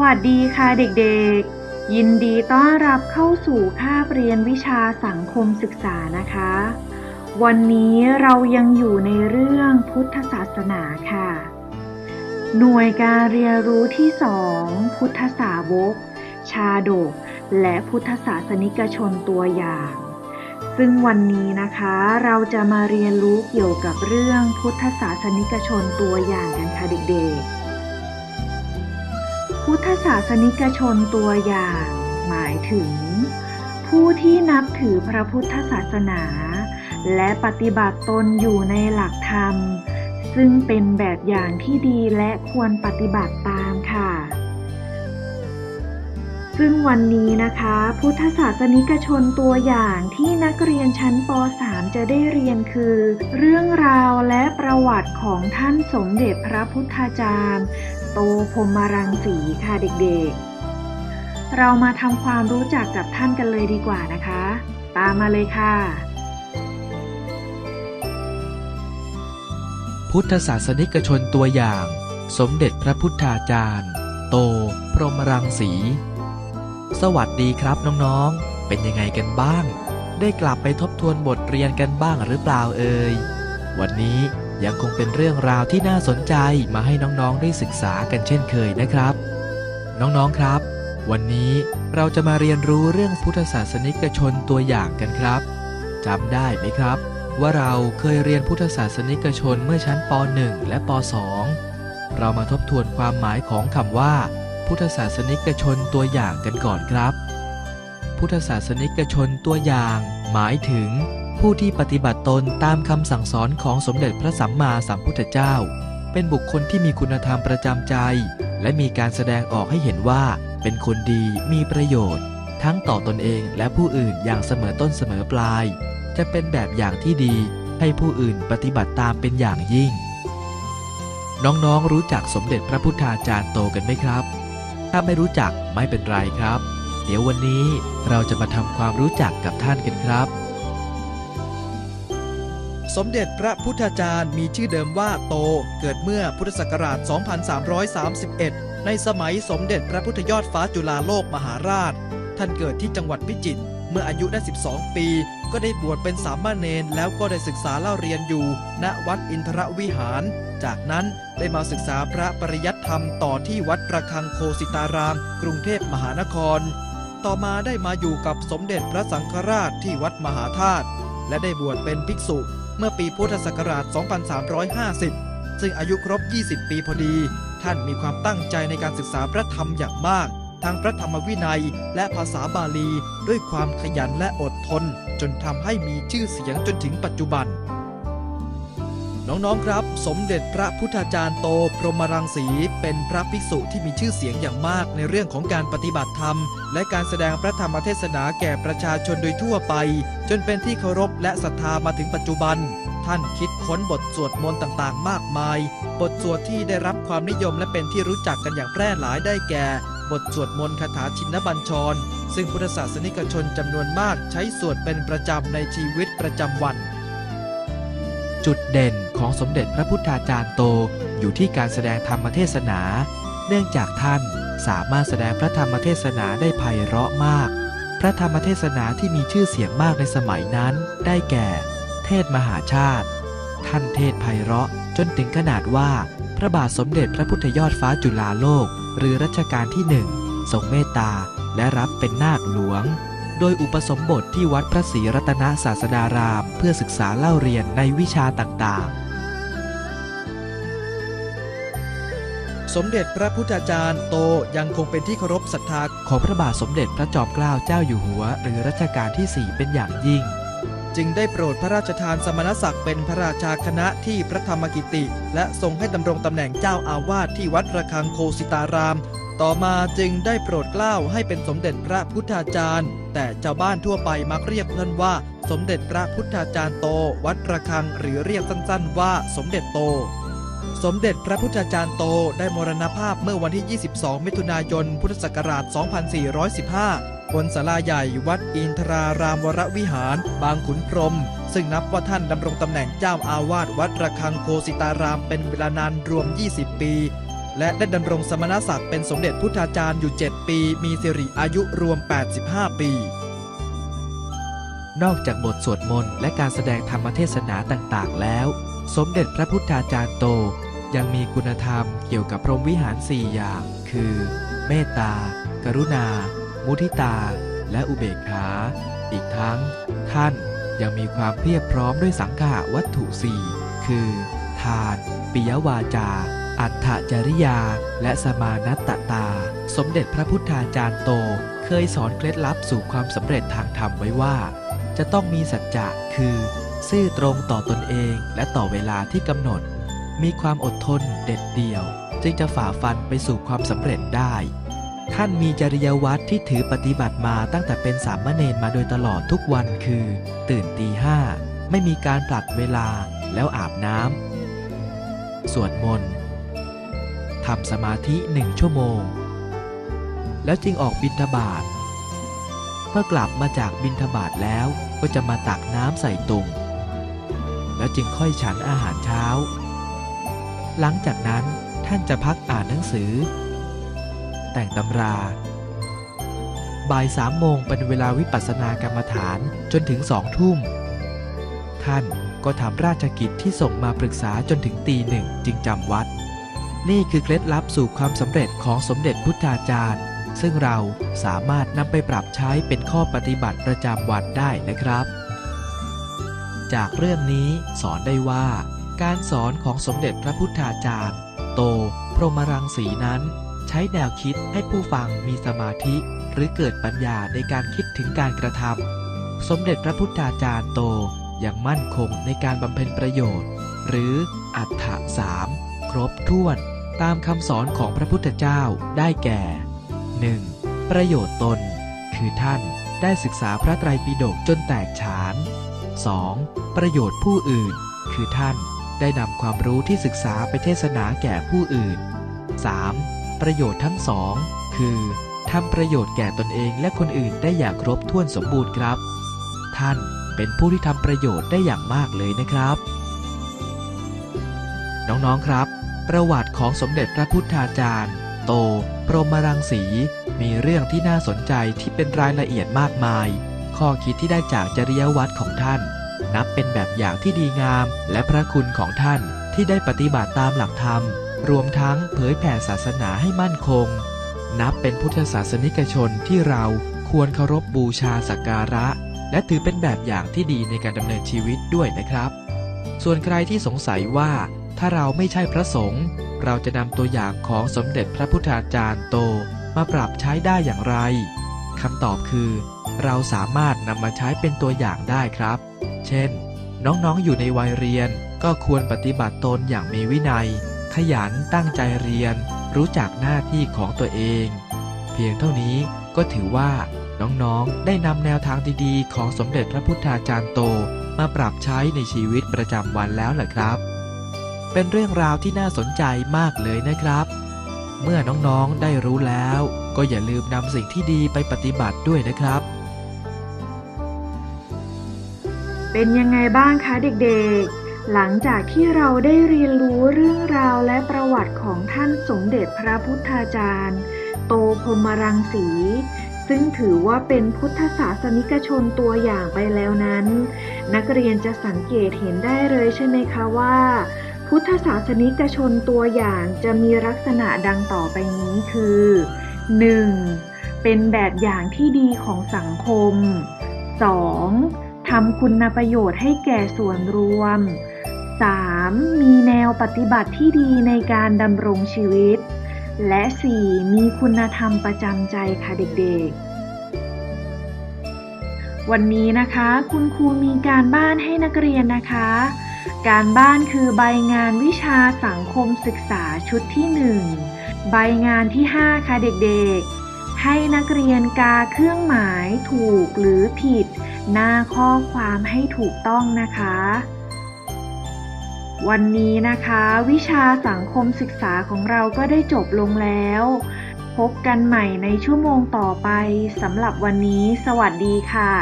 วัสดีค่ะเด็กๆ ยินดีต้อนรับเข้าสู่คาบเรียนวิชาสังคมศึกษานะคะ วันนี้เรายังอยู่ในเรื่องพุทธศาสนาค่ะ หน่วยการเรียนรู้ที่สองพุทธสาวก ชาดก และพุทธศาสนิกชนตัวอย่าง ซึ่งวันนี้นะคะเราจะมาเรียนรู้เกี่ยวกับเรื่องพุทธศาสนิกชนตัวอย่างกันค่ะเด็กๆ ศาสนิกชนตัวอย่าง หมายถึง ผู้ที่นับถือพระพุทธศาสนา และปฏิบัติตนอยู่ในหลักธรรม ซึ่งเป็นแบบอย่างที่ดีและควรปฏิบัติตามค่ะ ซึ่งวันนี้นะคะ พุทธศาสนิกชนตัวอย่างที่นักเรียนชั้นป .3 จะได้เรียนคือ เรื่องราวและประวัติของท่านสมเด็จพระพุทธาจารย์ โตพรมรังสีค่ะเด็กๆ เรามาทำความรู้จักกับท่านกันเลยดีกว่านะคะ ตามมาเลยค่ะ พุทธศาสนิกชนตัวอย่าง สมเด็จพระพุทธาจารย์ โต พรมรังสี สวัสดีครับน้องๆ เป็นยังไงกันบ้าง ได้กลับไปทบทวนบทเรียนกันบ้างหรือเปล่าเอ่ยวันนี้ ยังคงเป็นเรื่องราวที่น่าสนใจมาให้น้องๆได้ศึกษากันเช่นเคยนะครับ น้องๆครับ วันนี้เราจะมาเรียนรู้เรื่องพุทธศาสนิกชนตัวอย่างกันครับจำได้ไหมครับ ว่าเราเคยเรียนพุทธศาสนิกชนเมื่อชั้นป .1 และป .2 เรามาทบทวนความหมายของคำว่า พุทธศาสนิกชนตัวอย่างกันก่อนครับ พุทธศาสนิกชนตัวอย่าง หมายถึง ผู้ที่ปฏิบัติตนตามคำสั่งสอนของสมเด็จพระสัมมาสัมพุทธเจ้า เป็นบุคคลที่มีคุณธรรมประจำใจ และมีการแสดงออกให้เห็นว่า เป็นคนดีมีประโยชน์ ทั้งต่อตนเองและผู้อื่นอย่างเสมอต้นเสมอปลาย จะเป็นแบบอย่างที่ดีให้ผู้อื่นปฏิบัติตามเป็นอย่างยิ่ง น้องๆรู้จักสมเด็จพระพุทธาจารย์โตกันไหมครับ ถ้าไม่รู้จักไม่เป็นไรครับ เดี๋ยววันนี้เราจะมาทำความรู้จักกับท่านกันครับ สมเด็จพระพุทธาจารย์มีชื่อเดิมว่าโต เกิดเมื่อพุทธศักราช 2331 ในสมัยสมเด็จพระพุทธยอดฟ้าจุฬาโลกมหาราช ท่านเกิดที่จังหวัดพิจิตร เมื่ออายุได้ 12 ปี ก็ได้บวชเป็นสามเณรแล้วก็ได้ศึกษาเล่าเรียนอยู่ ณ วัดอินทรวิหาร จากนั้นได้มาศึกษาพระปริยัติธรรมต่อที่วัดประฆังโคสิตาราม กรุงเทพมหานคร ต่อมาได้มาอยู่กับสมเด็จพระสังฆราชที่วัดมหาธาตุ และได้บวชเป็นภิกษุ เมื่อปีพุทธศักราช 2350 ซึ่งอายุครบ 20 ปีพอดี ท่านมีความตั้งใจในการศึกษาพระธรรมอย่างมาก ทั้งพระธรรมวินัยและภาษาบาลี ด้วยความขยันและอดทน จนทำให้มีชื่อเสียงจนถึงปัจจุบัน น้องๆครับ สมเด็จพระพุทธาจารย์โตพรหมรังสี เป็นพระภิกษุที่มีชื่อเสียงอย่างมากในเรื่องของการปฏิบัติธรรม และการแสดงพระธรรมเทศนาแก่ประชาชนโดยทั่วไป จนเป็นที่เคารพและศรัทธามาถึงปัจจุบัน ท่านคิดค้นบทสวดมนต์ต่างๆ มากมาย บทสวดที่ได้รับความนิยมและเป็นที่รู้จักกันอย่างแพร่หลายได้แก่ บทสวดมนต์คาถาชินบัญชร ซึ่งพุทธศาสนิกชนจำนวนมากใช้สวดเป็นประจำในชีวิตประจำวัน จุดเด่นของสมเด็จพระพุทธาจารย์โตอยู่ที่การแสดงธรรมเทศนา เนื่องจากท่านสามารถแสดงพระธรรมเทศนาได้ไพเราะมาก พระธรรมเทศนาที่มีชื่อเสียงมากในสมัยนั้นได้แก่ เทศมหาชาติ ท่านเทศไพเราะจนถึงขนาดว่า พระบาทสมเด็จพระพุทธยอดฟ้าจุฬาโลก หรือรัชกาลที่หนึ่งทรงเมตตาและรับเป็นนาคหลวง ดยอุปสมบทที่วัดพระศรีรัตนศาสดาราม เพื่อศึกษาเล่าเรียนในวิชาต่างๆ สมเด็จพระพุทธาจารย์โตยังคงเป็นที่เคารพศรัทธาของพระบาทสมเด็จพระจอมเกล้าเจ้าอยู่หัว หรือรัชกาลที่ 4 เป็นอย่างยิ่ง จึงได้โปรดพระราชทานสมณศักดิ์เป็นพระราชาคณะที่พระธรรมกิติ และทรงให้ดำรงตำแหน่งเจ้าอาวาสที่วัดระฆังโคสิตาราม ต่อมาจึงได้โปรดเกล้าให้เป็นสมเด็จพระพุทธาจารย์ แต่ชาวบ้านทั่วไปมักเรียกท่านว่า สมเด็จพระพุทธาจารย์โต วัดระฆังหรือเรียกสั้นๆ ว่าสมเด็จโต สมเด็จพระพุทธาจารย์โตได้มรณภาพเมื่อวันที่ 22 มิถุนายน พุทธศักราช 2415 บนศาลาใหญ่วัดอินทรารามวรวิหาร บางขุนพรหมซึ่งนับว่าท่านดำรงตำแหน่งเจ้าอาวาสวัดระฆังโคสิตารามเป็นเวลานานรวม 20 ปี และได้ดำรงสมณศักดิ์เป็นสมเด็จพุทธาจารย์อยู่ 7 ปี มีสิริอายุรวม 85 ปี นอกจากบทสวดมนต์และการแสดงธรรมเทศนาต่างๆ แล้ว สมเด็จพระพุทธาจารย์โต ยังมีคุณธรรมเกี่ยวกับพรหมวิหาร 4 อย่าง คือ เมตตา กรุณา มุทิตา และอุเบกขา อีกทั้ง ท่านยังมีความเพียบพร้อมด้วยสังฆะวัตถุสี่คือ ทาน ปิยวาจา อัตถจริยา และสมานัตตา สมเด็จพระพุทธาจารย์โต เคยสอนเคล็ดลับสู่ความสำเร็จทางธรรมไว้ว่า จะต้องมีสัจจะคือ ซื่อตรงต่อตนเองและต่อเวลาที่กำหนด มีความอดทนเด็ดเดี่ยว จึงจะฝ่าฟันไปสู่ความสำเร็จได้ ท่านมีจริยวัตรที่ถือปฏิบัติมาตั้งแต่เป็นสามเณรมาโดยตลอดทุกวันคือ ตื่นตีห้าไม่มีการผลัดเวลาแล้วอาบน้ำสวดมนต์ ทำสมาธิหนึ่งชั่วโมง แล้วจึงออกบิณฑบาตเมื่อกลับมาจากบินทบาทแล้วก็จะมาตักน้ำใส่ตุงแล้วจึงค่อยฉันอาหารเช้า หลังจากนั้นท่านจะพักอ่านหนังสือ แต่งตำรา บ่ายสามโมงเป็นเวลาวิปัสสนากรรมฐานจนถึงสองทุ่ม ท่านก็ทำราชกิจที่ส่งมาปรึกษาจนถึงตีหนึ่งจึงจำวัด นี่คือเคล็ดลับสู่ความสำเร็จของสมเด็จพุทธาจารย์ ซึ่งเราสามารถนำไปปรับใช้เป็นข้อปฏิบัติประจำวันได้นะครับ จากเรื่องนี้สอนได้ว่า การสอนของสมเด็จพระพุทธาจารย์ โต พรหมรังสีนั้น ใช้แนวคิดให้ผู้ฟังมีสมาธิ หรือเกิดปัญญาในการคิดถึงการกระทำสมเด็จพระพุทธาจารย์โตยังมั่นคงในการบำเพ็ญประโยชน์ หรืออัฏฐสามครบถ้วน ตามคำสอนของพระพุทธเจ้าได้แก่ 1. ประโยชน์ตน คือท่านได้ศึกษาพระไตรปิฎกจนแตกฉาน 2. ประโยชน์ผู้อื่น คือท่านได้นำความรู้ที่ศึกษาไปเทศนาแก่ผู้อื่น 3. ประโยชน์ทั้งสอง คือทำประโยชน์แก่ตนเองและคนอื่นได้อย่างครบถ้วนสมบูรณ์ครับ ท่านเป็นผู้ที่ทำประโยชน์ได้อย่างมากเลยนะครับ น้องๆครับ ประวัติของสมเด็จพระพุทธาจารย์ โต พรหมรังสี มีเรื่องที่น่าสนใจที่เป็นรายละเอียดมากมาย ข้อคิดที่ได้จากจริยวัตรของท่าน นับเป็นแบบอย่างที่ดีงาม และพระคุณของท่านที่ได้ปฏิบัติตามหลักธรรม รวมทั้งเผยแผ่ศาสนาให้มั่นคง นับเป็นพุทธศาสนิกชนที่เราควรเคารพบบูชาสักการะ และถือเป็นแบบอย่างที่ดีในการดำเนินชีวิตด้วยนะครับ ส่วนใครที่สงสัยว่า ถ้าเราไม่ใช่พระสงฆ์เราจะนำตัวอย่างของสมเด็จพระพุทธาจารย์โตมาปรับใช้ได้อย่างไรคำตอบคือ เราสามารถนำมาใช้เป็นตัวอย่างได้ครับ เช่น น้องๆอยู่ในวัยเรียนก็ควรปฏิบัติตนอย่างมีวินัย ขยันตั้งใจเรียน รู้จักหน้าที่ของตัวเอง เพียงเท่านี้ก็ถือว่าน้องๆ ได้นำแนวทางดีๆ ของสมเด็จพระพุทธาจารย์โต มาปรับใช้ในชีวิตประจำวันแล้วแหละครับ เป็นเรื่องราวที่น่าสนใจมากเลยนะครับ เมื่อน้องๆได้รู้แล้ว ก็อย่าลืมนำสิ่งที่ดีไปปฏิบัติด้วยนะครับ เป็นยังไงบ้างคะเด็กๆ หลังจากที่เราได้เรียนรู้เรื่องราวและประวัติของท่านสมเด็จพระพุทธาจารย์ โตพมรังสีซึ่งถือว่าเป็นพุทธศาสนิกชนตัวอย่างไปแล้วนั้น นักเรียนจะสังเกตเห็นได้เลยใช่ไหมคะว่า พุทธศาสนิกชนตัวอย่างจะมีลักษณะดังต่อไปนี้คือ 1. เป็นแบบอย่างที่ดีของสังคม 2. ทำคุณประโยชน์ให้แก่ส่วนรวม 3. มีแนวปฏิบัติที่ดีในการดำรงชีวิต และ 4. มีคุณธรรมประจำใจค่ะเด็กๆวันนี้นะคะ คุณครูมีการบ้านให้นักเรียนนะคะ การบ้านคือใบงานวิชาสังคมศึกษาชุดที่ 1 ใบงานที่ 5 ค่ะเด็กๆ ให้นักเรียนกาเครื่องหมายถูกหรือผิด หน้าข้อความให้ถูกต้องนะคะ วันนี้นะคะ วิชาสังคมศึกษาของเราก็ได้จบลงแล้ว พบกันใหม่ในชั่วโมงต่อไปสำหรับวันนี้ สวัสดีค่ะ